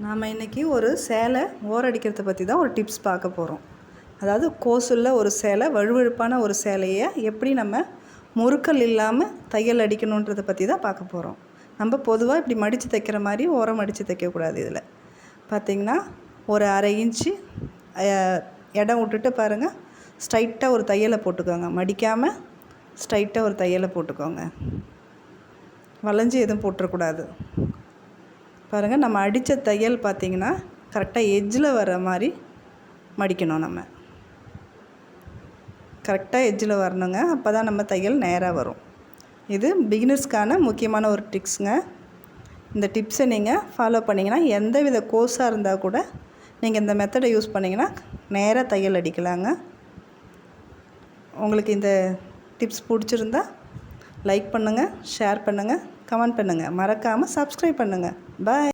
நாம் இன்றைக்கி ஒரு சேலை ஓரடிக்கிறத பற்றி தான் ஒரு டிப்ஸ் பார்க்க போகிறோம் அதாவது கோசுள்ள ஒரு சேலை வழுவழுப்பான ஒரு சேலையை எப்படி நம்ம முறுக்கல் இல்லாமல் தையல் அடிக்கணுன்றதை பற்றி தான் பார்க்க போகிறோம் நம்ம பொதுவாக இப்படி மடித்து தைக்கிற மாதிரி ஓரம் அடித்து தைக்கக்கூடாது இதில். பார்த்திங்கன்னா ஒரு அரை இன்ச்சு இடம் விட்டுட்டு பாருங்கள் ஸ்ட்ரைட்டாக ஒரு தையலை போட்டுக்கோங்க. மடிக்காமல் ஸ்ட்ரைட்டாக ஒரு தையலை போட்டுக்கோங்க. வளைஞ்சு எதுவும் போட்டுறக்கூடாது. பாருங்கள் நம்ம அடித்த தையல் பார்த்திங்கன்னா கரெக்டாக எஜ்ஜில் வர மாதிரி மடிக்கணும் நம்ம. கரெக்டாக எஜ்ஜில் வரணுங்க அப்போ தான் நம்ம தையல் நேராக வரும். இது பிகினர்ஸ்க்கான முக்கியமான ஒரு டிப்ஸுங்க இந்த டிப்ஸை நீங்கள் ஃபாலோ பண்ணிங்கன்னா எந்த வித கோர்ஸாக இருந்தால் கூட நீங்கள் இந்த மெத்தடை யூஸ் பண்ணிங்கன்னா நேராக தையல் அடிக்கலாங்க. உங்களுக்கு இந்த டிப்ஸ் பிடிச்சிருந்தா லைக் பண்ணுங்கள் ஷேர் பண்ணுங்கள் கமெண்ட் பண்ணுங்கள் மறக்காமல் சப்ஸ்கிரைப் பண்ணுங்கள் பாய்